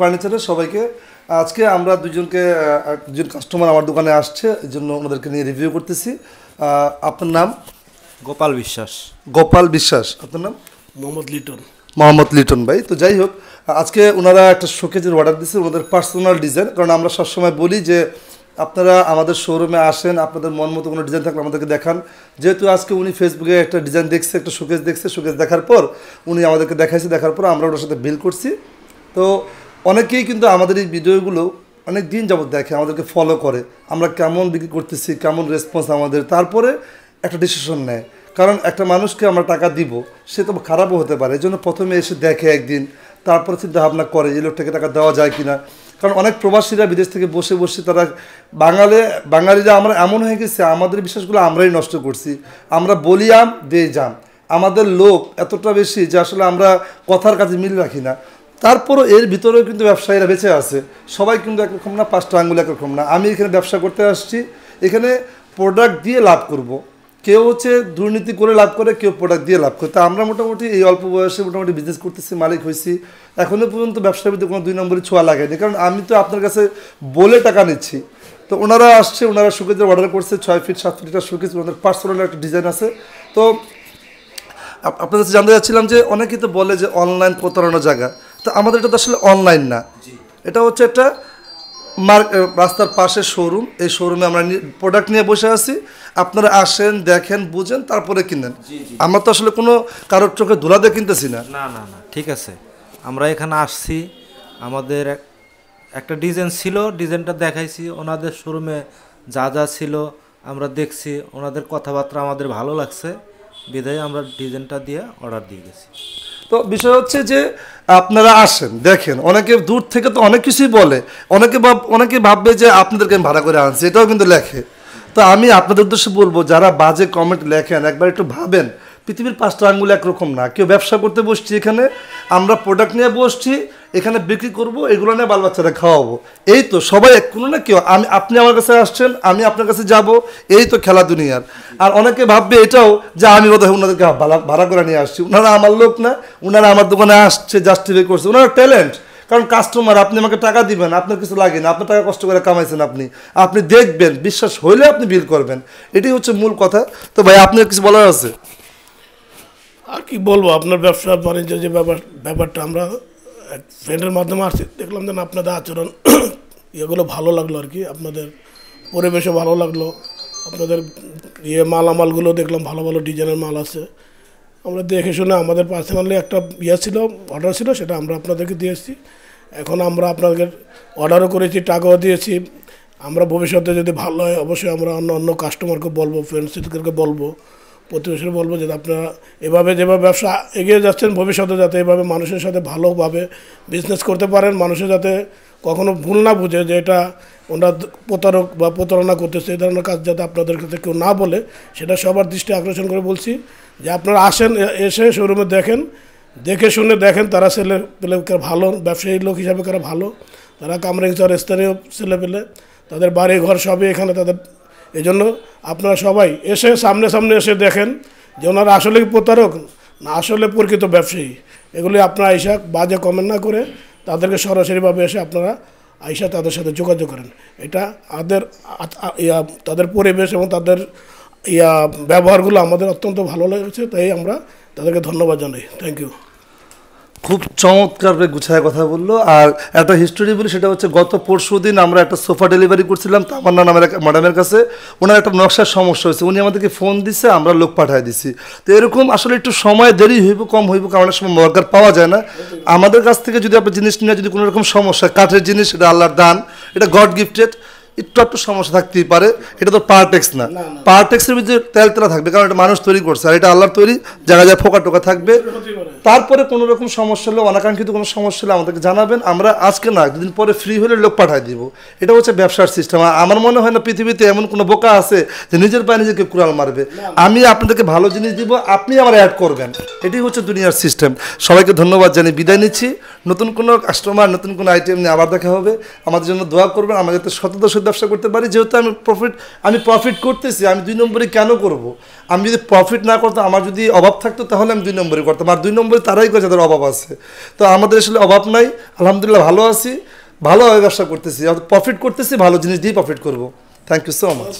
ফার্নিচারের সবাইকে আজকে আমরা দুজনকে দুজন কাস্টমার আমার দোকানে আসছে এই জন্য ওনাদেরকে নিয়ে রিভিউ করতেছি। আপনার নাম? গোপাল বিশ্বাস। গোপাল বিশ্বাস। আপনার নাম? মোহাম্মদ লিটন। মোহাম্মদ লিটন ভাই। তো যাই হোক আজকে ওনারা একটা শোকেজের অর্ডার দিচ্ছে ওনাদের পার্সোনাল ডিজাইন কারণ আমরা সবসময় বলি যে আপনারা আমাদের শোরুমে আসেন আপনাদের মন মতো কোনো ডিজাইন থাকলে আমাদেরকে দেখান। যেহেতু আজকে উনি ফেসবুকে একটা ডিজাইন দেখছে একটা শোকেজ দেখছে শোকেজ দেখার পর উনি আমাদেরকে দেখাইছে দেখার পর আমরা ওনার সাথে বিল করছি। তো অনেকেই কিন্তু আমাদের এই ভিডিওগুলো অনেক দিন যাবত দেখে, আমাদেরকে ফলো করে। আমরা কেমন বিক্রি করতেছি, কেমন রেসপন্স আমাদের, তারপরে একটা ডিসিশন নেয়। কারণ একটা মানুষকে আমরা টাকা দিব, সে তো খারাপও হতে পারে। এই জন্য প্রথমে এসে দেখে একদিন, তারপরে চিন্তা ভাবনা করে এই লোকটাকে টাকা দেওয়া যায় কিনা? কারণ অনেক প্রবাসীরা বিদেশ থেকে বসে বসে তারা বাঙালি, বাঙালিরা আমরা এমন হয়ে গেছে, আমাদের বিশ্বাসগুলো আমরাই নষ্ট করছি। আমরা বলি আম দিয়ে যাম আমাদের লোক এতটা বেশি যে, আসলে আমরা কথার কাজে মিল রাখি না। তারপরও এর ভিতরেও কিন্তু ব্যবসায়ীরা বেঁচে আছে। সবাই কিন্তু একরকম না, পাঁচটা আঙ্গুল একরকম না। আমি এখানে ব্যবসা করতে আসছি। এখানে প্রোডাক্ট দিয়ে লাভ করব। কেউ হচ্ছে দুর্নীতি করে লাভ করে, কেউ প্রোডাক্ট দিয়ে লাভ করে। তা আমরা মোটামুটি এই অল্প বয়সে মোটামুটি বিজনেস করতেছি, মালিক হয়েছি। এখনও পর্যন্ত ব্যবসার ভিতরে কোনো দুই নম্বরই ছোঁয়া লাগায়নি কারণ আমি তো আপনার কাছে বলে টাকা নিচ্ছি। তো ওনারা আসছে, ওনারা শোকেজের অর্ডার করছে, ছয় ফিট সাত ফিট একটা শোকেজ ওনাদের পার্সোনাল একটা ডিজাইন আছে। তো আপনার কাছে জানতে চাচ্ছিলাম যে, অনেকেই তো বলে যে অনলাইন প্রতারণার জায়গা। তো আমাদের এটা তো আসলে অনলাইন না। এটা হচ্ছে একটা মার্ক রাস্তার পাশে শোরুম এই শোরুমে আমরা প্রোডাক্ট নিয়ে বসে আছি। আপনারা আসেন দেখেন বুঝেন তারপরে কিনেন। আমরা তো আসলে কোনো কারোর চোখে ধুলা দিয়ে কিনতেছি না। না না না ঠিক আছে। আমরা এখানে আসছি আমাদের এক- একটা ডিজাইন ছিল ডিজাইনটা দেখাইছি ওনাদের শোরুমে যা যা ছিল আমরা দেখছি ওনাদের কথাবার্তা আমাদের ভালো লাগছে। বিধায় আমরা ডিজাইনটা দিয়ে অর্ডার দিয়ে গেছি। তো বিষয় হচ্ছে যে আপনারা আসেন, দেখেন, অনেকে দূর থেকে তো অনেক কিছুই বলে, অনেকে ভাব, অনেকে ভাববে যে আপনাদেরকে আমি ভাড়া করে আনছি, এটাও কিন্তু লেখে। তো আমি আপনাদের উদ্দেশ্যে বলব, যারা বাজে কমেন্ট লেখেন, একবার একটু ভাবেন পৃথিবীর পাঁচটা আঙ্গুল একরকম না। কেউ ব্যবসা করতে বসছি এখানে, আমরা প্রোডাক্ট নিয়ে বসছি, এখানে বিক্রি করব, এগুলো নিয়ে বাল বাচ্চারা খাওয়াবো। এই তো সবাই এক কোনো না কেউ, আমি, আপনি আমার কাছে আসছেন, আমি আপনার কাছে যাব, এই তো খেলা দুনিয়ার। আর অনেকে ভাববে এটাও যে আমি বোধহয় ওনাদেরকে ভাড়া- ভাড়া করে নিয়ে আসছি। ওনারা আমার লোক না, ওনারা আমার দোকানে আসছে জাস্টিফাই করছে। ওনারা ট্যালেন্ট কারণ কাস্টমার আপনি আমাকে টাকা দিবেন, আপনার কিছু লাগে না, আপনার টাকা কষ্ট করে কামাইছেন আপনি। আপনি দেখবেন, বিশ্বাস হইলে আপনি বিল করবেন। এটাই হচ্ছে মূল কথা। তো ভাই, আপনার কিছু বলার আছে? আর কি বলব, আপনার ব্যবসা, বাণিজ্য যে ব্যাপার, ব্যাপারটা আমরা এক ফ্রেন্ডের মাধ্যমে আসছি, দেখলাম যেন আপনাদের আচরণ এগুলো ভালো লাগল আর কি, আপনাদের পরিবেশও ভালো লাগল, আপনাদের ইয়ে মালামালগুলো দেখলাম, ভালো ভালো ডিজাইনের মাল আছে। আমরা দেখে শুনে আমাদের পার্সোনালি একটা ইয়ে ছিল অর্ডার ছিল, সেটা আমরা আপনাদেরকে দিয়েছি এখন আমরা আপনাদের অর্ডারও করেছি, টাকাও দিয়েছি। আমরা ভবিষ্যতে যদি ভালো হয়, অবশ্যই আমরা অন্য অন্য কাস্টমারকে বলব ফ্রেন্ডসদেরকে বলব। প্রতিবেশী বলব যে আপনারা এভাবে যেভাবে ব্যবসা এগিয়ে যাচ্ছেন ভবিষ্যতে যাতে এভাবে মানুষের সাথে ভালোভাবে বিজনেস করতে পারেন, মানুষের যাতে কখনো ভুল না বুঝে যে এটা ওনারা প্রতারক বা প্রতারণা করতেছে, এই ধরনের কাজ যাতে আপনাদের কাছে কেউ না বলে, সেটা সবার দৃষ্টি আকর্ষণ করে বলছি। যে আপনারা আসেন এসে শোরুমে দেখেন, দেখে শুনে দেখেন তারা ছেলে পেলে ভালো, ব্যবসায়ী লোক হিসাবে কারা ভালো, তারা কামরাঙ্গচর স্থানীয় ছেলে পেলে, তাদের বাড়ি ঘর সবই এখানে তাদের এই জন্য আপনারা সবাই এসে সামনে সামনে এসে দেখেন যে ওনারা আসলে প্রতারক না আসলে প্রকৃত ব্যবসায়ী। এগুলি আপনারা আইসা বাজে কমেন্ট না করে তাদেরকে সরাসরিভাবে এসে আপনারা আইসা তাদের সাথে যোগাযোগ করেন। এটা তাদের আ- আ- ইয়া তাদের পরিবেশ এবং তাদের ইয়া ব্যবহারগুলো আমাদের অত্যন্ত ভালো লেগেছে, তাই আমরা তাদেরকে ধন্যবাদ জানাই। থ্যাংক ইউ খুব চমৎকার গুছায় কথা বলল। আর একটা হিস্টোরি বলি, সেটা হচ্ছে গত পরশু দিন আমরা একটা সোফা ডেলিভারি করছিলাম তামান্না নামের এক ম্যাডামের কাছে। ওনার একটা নকশার সমস্যা হয়েছে। উনি আমাদেরকে ফোন দিছে, আমরা লোক পাঠিয়ে দিছি। তো এরকম আসলে একটু সময় দেরি হইব, কম হইব, কারণ অনেক সময় মর্গার পাওয়া যায় না। আমাদের কাছ থেকে যদি আপনার জিনিস নিয়ে যদি কোনো রকম সমস্যা, কাঠের জিনিস, এটা আল্লাহর দান, এটা গড গিফটেড একটু একটু সমস্যা থাকতেই পারে। এটা তো পারটেক্স না। পারটেক্সের ভিতরে তেল তেলা থাকবে কারণ এটা মানুষ তৈরি করছে আর এটা আল্লাহর তৈরি জায়গায় জায়গায় ফোকা টোকা থাকবে। তারপরে কোনো রকম সমস্যা হলে অনাকাঙ্ক্ষিত কোনো সমস্যা হলে আমাদেরকে জানাবেন। আমরা আজকে না দুদিন পরে ফ্রি হলে লোক পাঠিয়ে দিব। এটা হচ্ছে ব্যবসার সিস্টেম আমার মনে হয় না পৃথিবীতে এমন কোনো বোকা আছে যে নিজের পায়ে নিজেকে কুড়াল মারবে। আমি আপনাদেরকে ভালো জিনিস দিব আপনি আমার অ্যাড করবেন। এটাই হচ্ছে দুনিয়ার সিস্টেম সবাইকে ধন্যবাদ জানিয়ে বিদায় নিচ্ছি। নতুন কোনো কাস্টমার নতুন কোনো আইটেম নিয়ে আবার দেখা হবে। আমাদের জন্য দোয়া করবেন। আমরা যাতে শত শত ব্যবসা করতে পারি, যেহেতু আমি প্রফিট আমি প্রফিট করতেছি, আমি দুই নম্বরে কেন করব? আমি যদি প্রফিট না করতাম, আমার যদি অভাব থাকতো, তাহলে আমি দুই নম্বরে করতাম। আর দুই নম্বরে তারাই করে যাদের অভাব আছে। তো আমাদের আসলে অভাব নাই, আলহামদুলিল্লাহ ভালো আছি, ভালোভাবে ব্যবসা করতেছি। প্রফিট করতেছি, ভালো জিনিস দিয়ে প্রফিট করব। Thank you so much